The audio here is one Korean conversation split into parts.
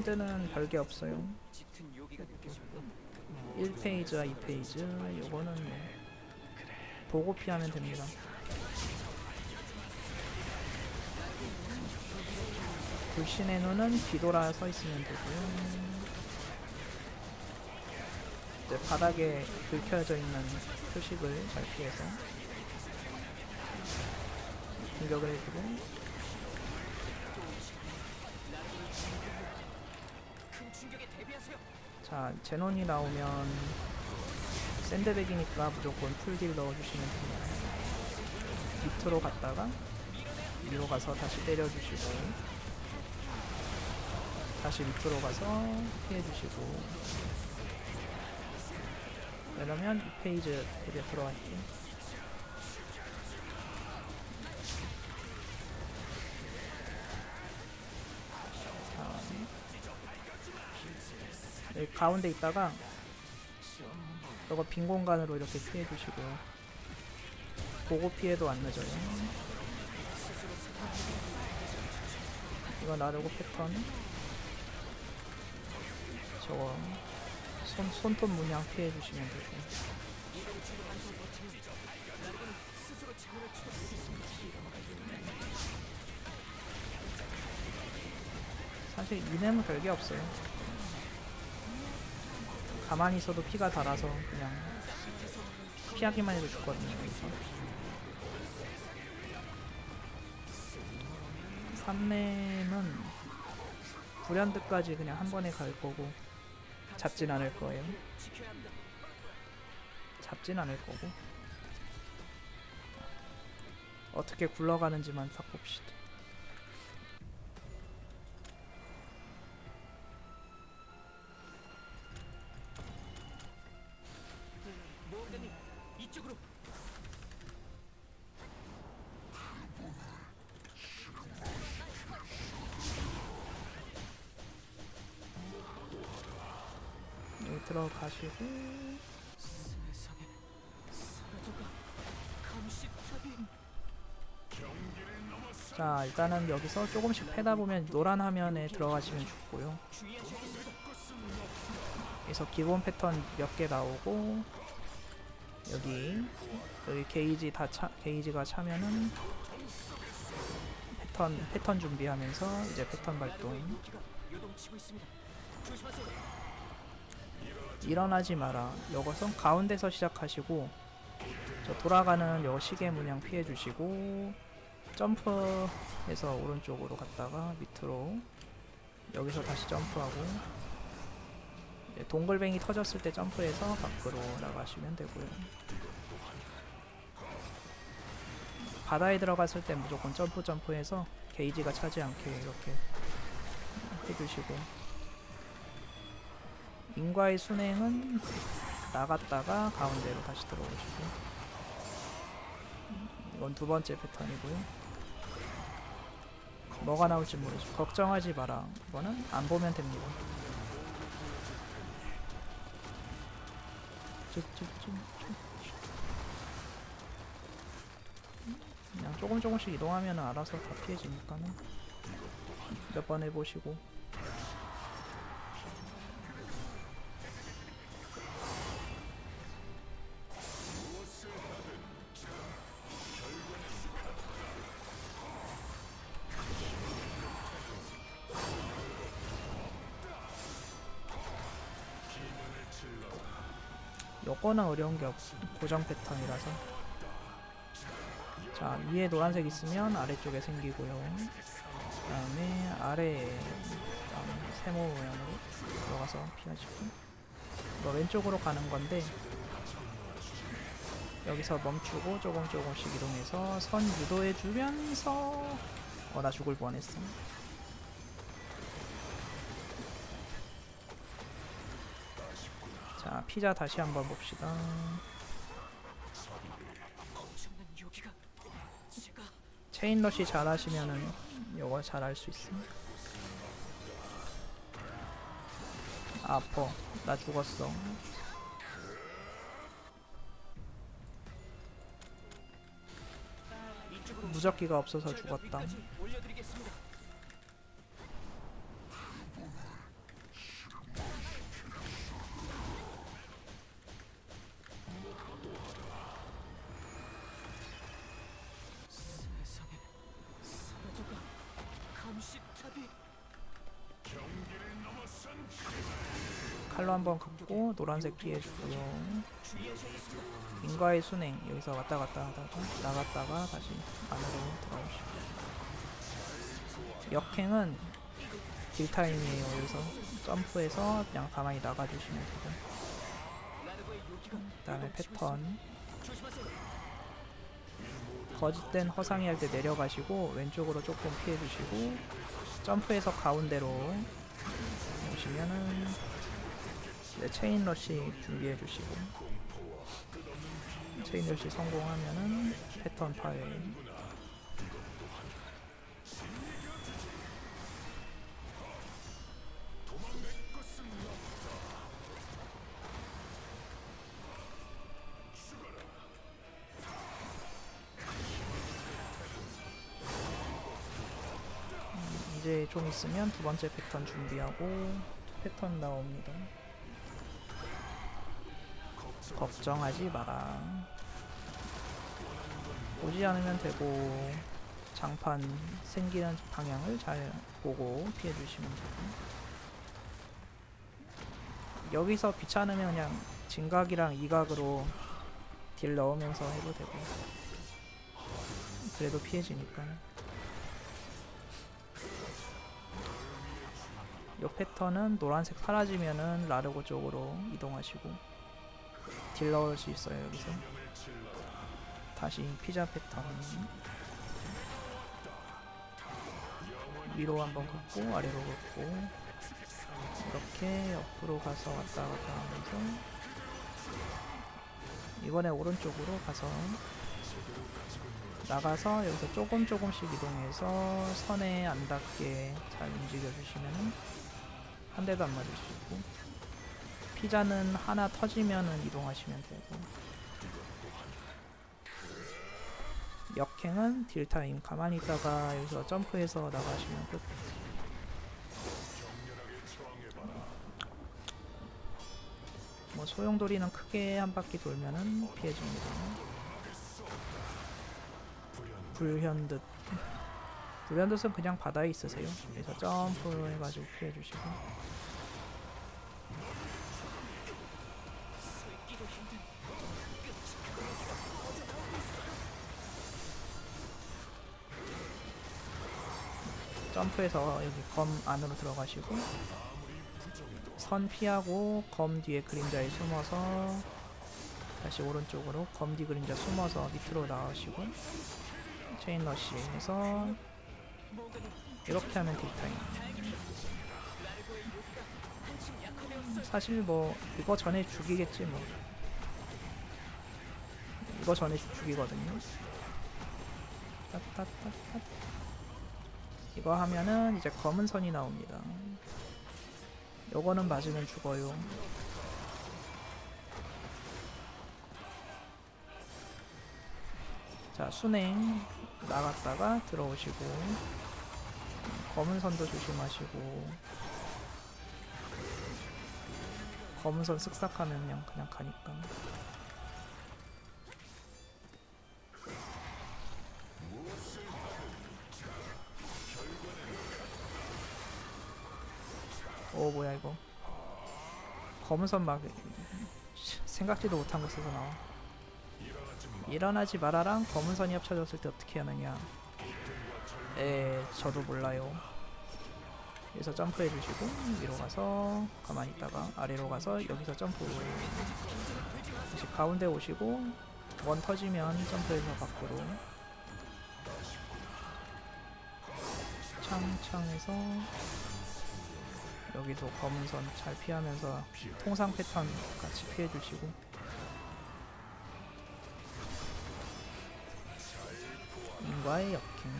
샌드는 별게 없어요. 짙은 요기가 느껴지고 1페이지와 2페이지 요거는 뭐 보고 피하면 됩니다. 불신의 눈은 뒤돌아 서 있으면 되고요. 이제 바닥에 긁혀져 있는 표식을 잘 피해서 공격을 해주고 자 제논이 나오면 샌드백이니까 무조건 풀딜 넣어주시면 됩니다. 밑으로 갔다가 위로 가서 다시 때려주시고 다시 밑으로 가서 피해주시고 그러면 2페이지 이제 들어갈게요. 가운데 있다가 이거 빈 공간으로 이렇게 피해 주시고요. 보고 피해도 안 늦어요. 이거 나르고 패턴. 저거 손 손톱 문양 피해 주시면 되고. 사실 이nem은 별게 없어요. 가만히 있어도 피가 달아서 그냥 피하기만 해도 죽거든요. 그래서 3렘은 불현듯까지 그냥 한 번에 갈 거고 잡진 않을 거예요. 잡진 않을 거고 어떻게 굴러가는지만 싹 봅시다. 들어가시고 세상에 자 일단은 여기서 조금씩 패다 보면 노란 화면에 들어가시면. 주의하셔야겠습니다. 그래서 기본 패턴 몇 개 나오고 여기 여기 게이지 다 차, 게이지가 차면은 패턴 패턴 준비하면서 이제 패턴 발동 일어나지 마라. 요것은 가운데서 시작하시고 저 돌아가는 요 시계 문양 피해 주시고 점프해서 오른쪽으로 갔다가 밑으로 여기서 다시 점프하고 동글뱅이 터졌을 때 점프해서 밖으로 나가시면 되고요. 바다에 들어갔을 때 무조건 점프 점프해서 게이지가 차지 않게 이렇게 해주시고 인과의 순행은 나갔다가 가운데로 다시 들어오시고. 이건 두 번째 패턴이고요. 뭐가 나올지 모르죠. 걱정하지 마라. 이거는 안 보면 됩니다. 쭉쭉쭉 그냥 조금 조금씩 이동하면 알아서 다 피해지니까는 몇 번 해보시고 요거는 어려운 게 없, 고정 패턴이라서. 자, 위에 노란색 있으면 아래쪽에 생기고요. 그 다음에 아래에, 다음에 세모 모양으로 들어가서 피하시고. 이거 왼쪽으로 가는 건데, 여기서 멈추고 조금 조금씩 이동해서 선 유도해 주면서, 어, 나 죽을 뻔했어. 자, 피자 다시 한번 봅시다. 체인러시 잘 하시면은 요거 잘할 수 있습니다. 아퍼. 나 죽었어. 무적기가 없어서 죽었다. 노란색 피해주고요. 인과의 순행 여기서 왔다 갔다 하다가 나갔다가 다시 안으로 들어오시고 역행은 딜타임이에요. 여기서 점프해서 그냥 가만히 나가주시면 되고 요기가 그다음에 패턴. 거짓된 허상이 할 때 내려가시고 왼쪽으로 조금 피해주시고 점프해서 가운데로 오시면은 체인 러시 준비해 주시고 체인 러시 성공하면은 패턴 파괴 음, 이제 좀 있으면 두 번째 패턴 준비하고 패턴 나옵니다. 걱정하지 마라. 오지 않으면 되고 장판 생기는 방향을 잘 보고 피해 주시면 되고 여기서 귀찮으면 그냥 진각이랑 이각으로 딜 넣으면서 해도 되고. 그래도 피해지니까. 요 패턴은 노란색 사라지면은 라르고 쪽으로 이동하시고 딜 넣을 수 있어요 여기서. 다시 피자 패턴. 위로 한번 긋고 아래로 긋고. 이렇게 옆으로 가서 왔다 갔다 하면서. 이번에 오른쪽으로 가서 나가서 여기서 조금 조금씩 이동해서 선에 안 닿게 잘 움직여 주시면은 한 대도 안 맞을 수 있고 피자는 하나 터지면은 이동하시면 되고. 역행은 딜타임. 가만히 있다가 여기서 점프해서 나가시면 끝. 뭐 소용돌이는 크게 한 바퀴 돌면은 피해줍니다. 불현듯. 불현듯은 그냥 바다에 있으세요. 그래서 점프 해가지고 피해주시고 점프해서 여기 검 안으로 들어가시고 선 피하고 검 뒤에 그림자에 숨어서 다시 오른쪽으로 검 뒤 그림자 숨어서 밑으로 나오시고 체인 러시 해서 이렇게 하면 딜타임. 사실 뭐 이거 전에 죽이겠지 뭐. 이거 전에 죽이거든요. 따따따따 이거 하면은 이제 검은 선이 나옵니다. 요거는 맞으면 죽어요. 자, 순행 나갔다가 들어오시고 검은 선도 조심하시고 검은 선 쓱싹하면 그냥 그냥 가니까 오 뭐야 이거. 검은 선 막 생각지도 못한 곳에서 나와. 일어나지 마라랑 검은 선이 합쳐졌을 때 어떻게 하느냐. 에 저도 몰라요. 여기서 점프해 주시고 위로 가서 가만히 있다가 아래로 가서 여기서 점프. 다시 가운데 오시고 원 터지면 점프해서 밖으로. 창창해서 여기도 검은 선 잘 피하면서 통상 패턴 같이 피해 주시고. 인과의 역행.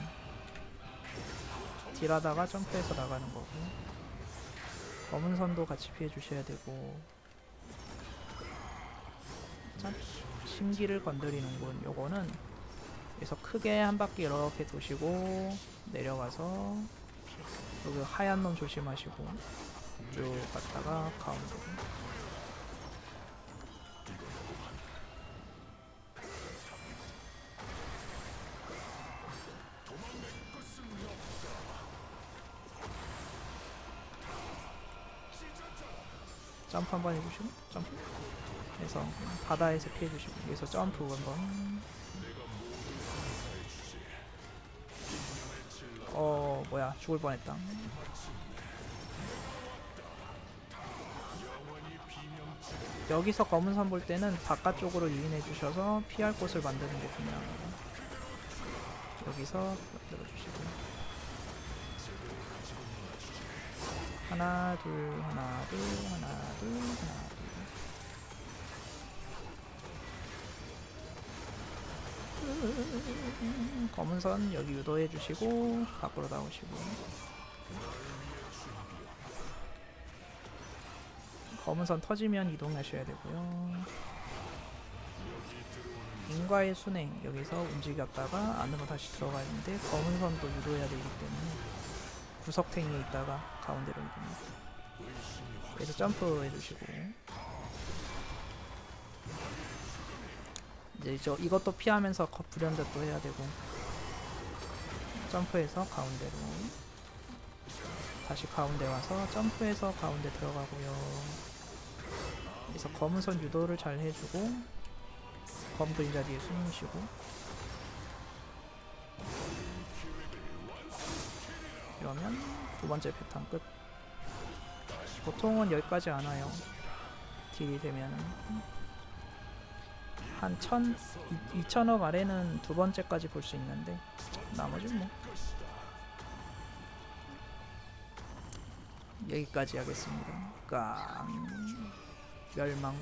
딜하다가 점프해서 나가는 거고. 검은 선도 같이 피해 주셔야 되고. 짠 심기를 건드리는군. 요거는 여기서 크게 한 바퀴 이렇게 도시고 내려가서 여기 하얀 놈 조심하시고 쭉 갔다가 가운데로 점프 한번 해주시고 점프. 해서 바다에서 피해주시고 여기서 점프 한번 어 뭐야 죽을 뻔했다. 여기서 검은 선 볼 때는 바깥쪽으로 유인해 주셔서 피할 곳을 만드는 게 중요합니다 여기서 만들어 주시고. 하나 둘 하나 둘 하나 둘 하나 둘 검은 선 여기 유도해 주시고 밖으로 나오시고. 검은 선 터지면 이동하셔야 되고요. 인과의 순행 여기서 움직였다가 안으로 다시 들어가야 되는데 검은 선도 유도해야 되기 때문에 구석탱이에 있다가 가운데로 이동합니다 그래서 점프 해주시고 이제 저 이것도 피하면서 거- 불연듯도 해야 되고. 점프해서 가운데로. 다시 가운데 와서 점프해서 가운데 들어가고요. 그래서 검은 선 유도를 잘 해주고 검 그림자 뒤에 숨으시고. 이러면 두 번째 패턴 끝. 보통은 여기까지 안 와요. 딜이 되면은 한 천, 이- 2천억 아래는 두 번째까지 볼 수 있는데 나머지는 뭐. 여기까지 하겠습니다. 깡 멸망